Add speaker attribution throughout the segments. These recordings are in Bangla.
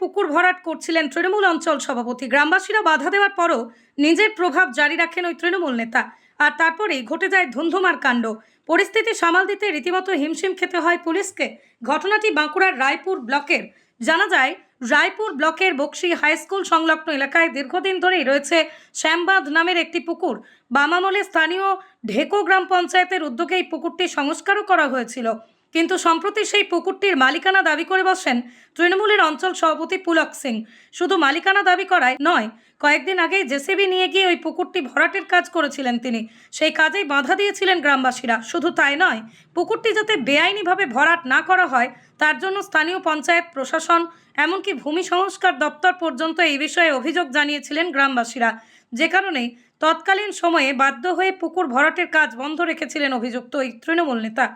Speaker 1: পুকুর ভরাট করছিলেন তৃণমূল অঞ্চল সভাপতি। গ্রামবাসীরা বাধা দেওয়ার পরও নিজের প্রভাব জারি রাখেন ওই তৃণমূল নেতা। আর তারপরেই ঘটে যায় ধুন্ধুমার কাণ্ড। পরিস্থিতি সামাল দিতে রীতিমতো হিমশিম খেতে হয় পুলিশকে। ঘটনাটি বাঁকুড়ার রায়পুর ব্লকের। জানা যায়, রায়পুর ব্লকের বক্সি হাই স্কুল সংলগ্ন এলাকায় দীর্ঘদিন ধরেই রয়েছে শ্যামবাঁধ নামের একটি পুকুর। বামামলে স্থানীয় ঢেকো গ্রাম পঞ্চায়েতের উদ্যোগে এই পুকুরটি সংস্কারও করা হয়েছিল। কিন্তু সম্প্রতি সেই পুকুরটির মালিকানা দাবি করে বসেন তৃণমূলের অঞ্চল সভাপতি পুলক সিং। শুধু মালিকানা দাবি করায় নয়, কয়েকদিন আগেই জেসিবি নিয়ে গিয়ে ওই পুকুরটি ভরাটের কাজ করেছিলেন তিনি। সেই কাজেই বাধা দিয়েছিলেন গ্রামবাসীরা। শুধু তাই নয়, পুকুরটি যাতে বেআইনিভাবে ভরাট না করা হয়, তার জন্য স্থানীয় পঞ্চায়েত প্রশাসন, এমনকি ভূমি সংস্কার দপ্তর পর্যন্ত এই বিষয়ে অভিযোগ জানিয়েছিলেন গ্রামবাসীরা। যে কারণে তৎকালীন সময়ে বাধ্য হয়ে পুকুর ভরাটের কাজ বন্ধ রেখেছিলেন অভিযুক্ত ওই তৃণমূল নেতা।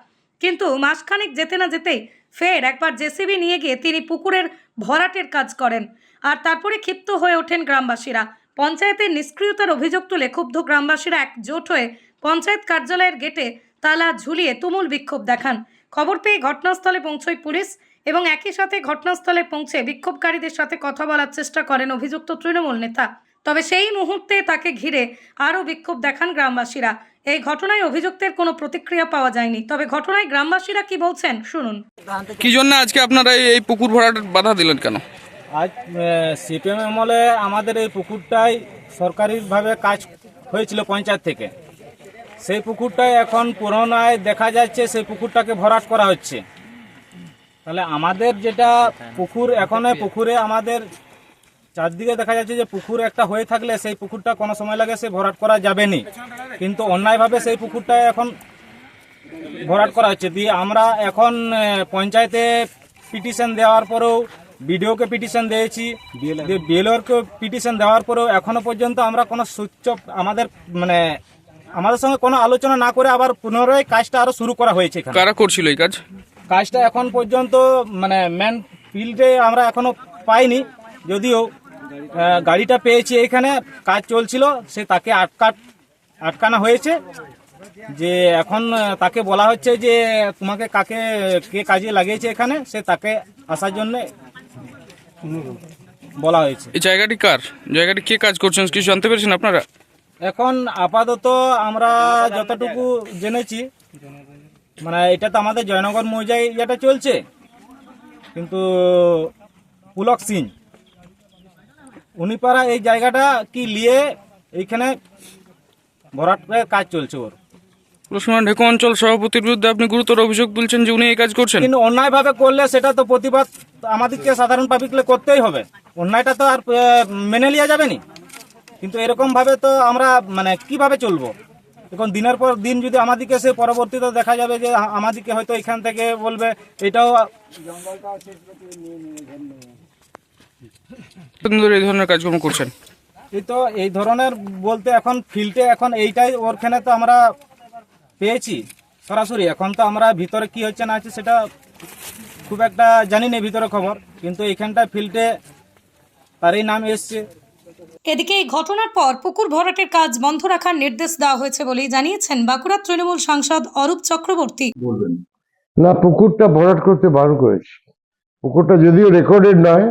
Speaker 1: কিন্তু মাসখানেক যেতে না যেতেই ফের একবার জেসিবি নিয়ে গিয়ে তিনি পুকুরের ভরাটের কাজ করেন। আর তারপরে ক্ষিপ্ত হয়ে ওঠেন গ্রামবাসীরা। পঞ্চায়েতের নিষ্ক্রিয়তার অভিযোগ তুলে ক্ষুব্ধ গ্রামবাসীরা একজোট হয়ে পঞ্চায়েত কার্যালয়ের গেটে তালা ঝুলিয়ে তুমুল বিক্ষোভ দেখান। খবর পেয়ে ঘটনাস্থলে পৌঁছয় পুলিশ এবং একই সাথে ঘটনাস্থলে পৌঁছে বিক্ষোভকারীদের সাথে কথা বলার চেষ্টা করেন অভিযুক্ত তৃণমূল নেতা। তবে সেই মুহূর্তে তাকে ঘিরে আরও বিক্ষোভ দেখান গ্রামবাসীরা। এই ঘটনায় অভিযুক্তের কোনো প্রতিক্রিয়া পাওয়া যায়নি। তবে ঘটনায় গ্রামবাসীরা কি বলছেন শুনুন।
Speaker 2: কি জন্য আজকে আপনারা এই- পুকুর ভরাট বাধা দিলেন কেন?
Speaker 3: আজ সিপিএম আমলে আমাদের এই পুকুরটাই সরকারিভাবে কাজ হয়েছিল পঞ্চায়েত থেকে। সেই পুকুরটাই এখন পুরোনায় দেখা যাচ্ছে সেই পুকুরটাকে ভরাট করা হচ্ছে। তাহলে আমাদের যেটা পুকুর এখনও পুকুরে আমাদের চারদিকে দেখা যাচ্ছে যে পুকুর একটা হয়ে থাকলে সেই পুকুরটা কোনো সময় লাগে সে ভরাট করা যাবে নি। কিন্তু অন্যায়ভাবে সেই পুকুরটা এখন ভরাট করা হচ্ছে। দিয়ে আমরা এখন পঞ্চায়েতে পিটিশন দেওয়ার পরেও বিডিওকে পিটিশন দিয়েছি। বিএলওরকে পিটিশন দেওয়ার পরেও এখনও পর্যন্ত আমরা কোনো সুচ্চ আমাদের মানে আমাদের সঙ্গে কোনো আলোচনা না করে আবার পুনরায় কাজটা আরও শুরু করা হয়েছে
Speaker 2: কারা করছিল এই কাজ?
Speaker 3: কাজটা এখন পর্যন্ত মানে ম্যান ফিল্ডে আমরা এখনও পাইনি। যদিও গাড়িটা পেয়েছি এখানে কাজ চলছিল সে তাকে আটকা আটকানো হয়েছে। যে এখন তাকে বলা হচ্ছে যে তোমাকে কাকে কে কাজে লাগিয়েছে এখানে সে তাকে আসার জন্য বলা হয়েছে।
Speaker 2: এই জায়গাটি কার? জায়গাটি কে কাজ করছেন কিছু জানতে পেরেছেন আপনারা?
Speaker 3: এখন আপাতত আমরা যতটুকু জেনেছি মানে এটা তো আমাদের জয়নগর মৌজায় যেটা চলছে কিন্তু পুলক সিং উনিপাড়া এই জায়গাটা কি নিয়ে এইখানে ভরাটের কাজ চলছে ওর?
Speaker 2: রসমান ঢেকো অঞ্চল সভাপতির বিরুদ্ধে আপনি গুরুতর অভিযোগ তুলছেন যে উনি এই কাজ করছেন?
Speaker 3: কিন্তু অন্যায়ভাবে করলে সেটা তো প্রতিবাদ আমাদেরকে সাধারণ পাবলিকলে করতেই হবে। অন্যায়টা তো আর মেনে নেওয়া যাবে না। কিন্তু এরকম ভাবে তো আমরা মানে কীভাবে চলবো? এখন দিনের পর দিন যদি আমাদেরকে সে পরবর্তীতে দেখা যাবে যে আমাদেরকে হয়তো এখান থেকে বলবে এটাও
Speaker 2: ধরে এই ধরনের কাজকর্ম করছেন?
Speaker 3: এই তো এই ধরনের বলতে এখন ফিল্ডে এখন এইটাই ওরখানে তো আমরা পেয়েছি সরাসরি। এখন তো আমরা ভিতরে কি হচ্ছে না হচ্ছে সেটা খুব একটা জানি না ভিতরে খবর কিন্তু এইখানটা ফিল্ডে তারই নাম এসছে।
Speaker 1: এদিকে এই ঘটনার পর পুকুর ভরাটের কাজ বন্ধ রাখার নির্দেশ দেওয়া হয়েছে বলেই জানিয়েছেন বাঁকুড়ার তৃণমূল সাংসদ অরূপ চক্রবর্তী।
Speaker 4: না পুকুরটা ভরাট করতে বারণ করেছি। পুকুরটা যদিও রেকর্ডেড নয়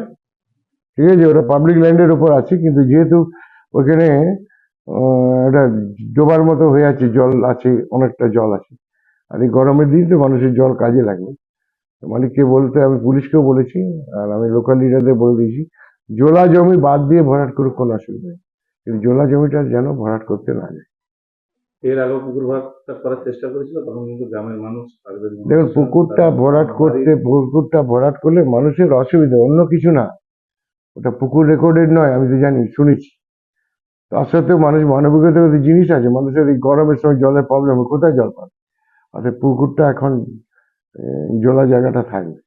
Speaker 4: ঠিক আছে ওটা পাবলিক ল্যান্ডের উপর আছে কিন্তু যেহেতু ওখানে আহ, একটা ডোবার মতো হয়ে আছে জল আছে অনেকটা জল আছে। আর এই গরমের দিন তো মানুষের জল কাজে লাগবে। মালিককে বলতে আমি পুলিশকেও বলেছি আর আমি লোকাল লিডারদের বলে দিয়েছি জোলা জমি বাদ দিয়ে ভরাট করুক কোনো অসুবিধা নেই। কিন্তু জোলা জমিটা যেন ভরাট করতে না যায়।
Speaker 5: এর আগে পুকুর ভাগটা করার চেষ্টা করেছিল তখন কিন্তু গ্রামের মানুষ
Speaker 4: দেখুন পুকুরটা ভরাট করতে পুকুরটা ভরাট করলে মানুষের অসুবিধা অন্য কিছু না। ওটা পুকুর রেকর্ডেড নয় আমি তো জানি শুনেছি। তার সত্ত্বেও মানুষ মানবিকতা জিনিস আছে মানুষের এই গরমের সময় জলের প্রবলেম কোথায় জল পাবে? অর্থাৎ পুকুরটা এখন জলা জায়গাটা থাকবে।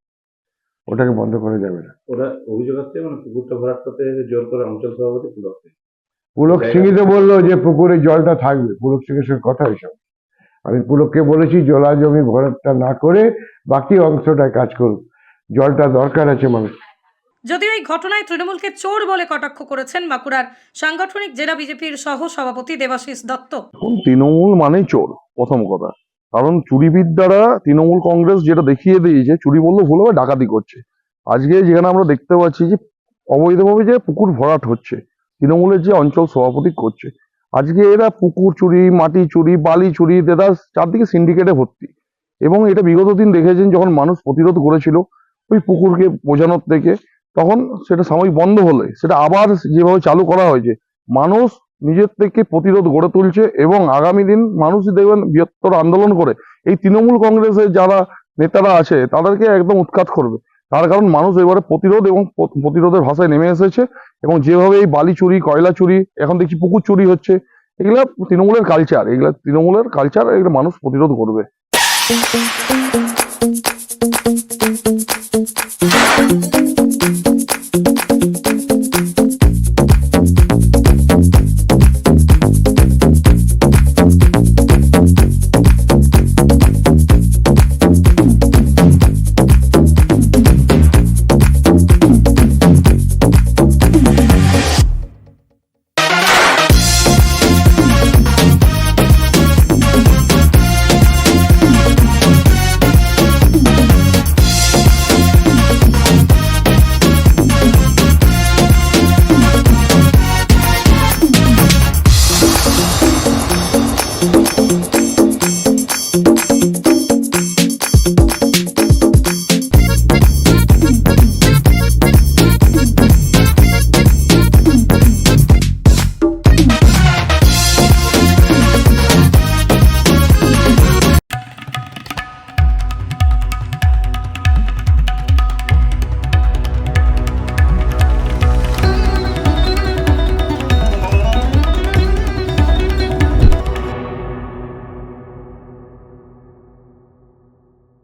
Speaker 4: ওটাকে বন্ধ করা যাবে না।
Speaker 5: ওরা অভিযোগ আসছে মানে পুকুরটা ভরাট করতে জোর করে অঞ্চল সভাপতি পুলক সিং।
Speaker 4: পুলক সিংই তো বলল যে পুকুরে জলটা থাকবে পুলক সিংয়ের সঙ্গে কথা হয়েছে। আমি পুলককে বলেছি জলা জমি ভরাটটা না করে বাকি অংশটায় কাজ করুক জলটা দরকার আছে মানুষ
Speaker 1: যদিও এই ঘটনায় তৃণমূলকে চোর বলে কটাক্ষ করেছেন বাঁকুড়ার সাংগঠনিক জেলা বিজেপির সহ সভাপতি দেবাশিস দত্ত।
Speaker 6: তৃণমূল মানেই চোর, প্রথম কথা। কারণ চুরিবিদ্যারা তৃণমূল কংগ্রেস যেটা দেখিয়ে দিয়েছে, চুরি বললে ভুল হবে, ডাকাতি করছে। আজকে যেখানে আমরা দেখতে পাচ্ছি যে অবৈধভাবে যে পুকুর ভরাট হচ্ছে, তৃণমূলের যে অঞ্চল সভাপতি করছে, আজকে এরা পুকুর চুরি, মাটি চুরি, বালি চুরি, এরা চারদিকে সিন্ডিকেটে ভর্তি। এবং এটা বিগত দিন দেখেছেন যখন মানুষ প্রতিরোধ করেছিল ওই পুকুরকে বোঝানোর থেকে। তখন সেটা সাময়িক বন্ধ হলে, সেটা আবার যেভাবে চালু করা হয়েছে, মানুষ নিজের থেকে প্রতিরোধ গড়ে তুলছে এবং আগামী দিন মানুষই দেখবেন বৃহত্তর আন্দোলন করে। এই তৃণমূল কংগ্রেসের যারা নেতারা আছে, তাদেরকে একদম উৎখাত করবে। তার কারণ মানুষ এবারে প্রতিরোধ এবং প্রতিরোধের ভাষায় নেমে এসেছে এবং যেভাবে এই বালি চুরি, কয়লা চুরি, এখন দেখছি পুকুর চুরি হচ্ছে, এগুলা তৃণমূলের কালচার এগুলা তৃণমূলের কালচার এগুলো মানুষ প্রতিরোধ করবে।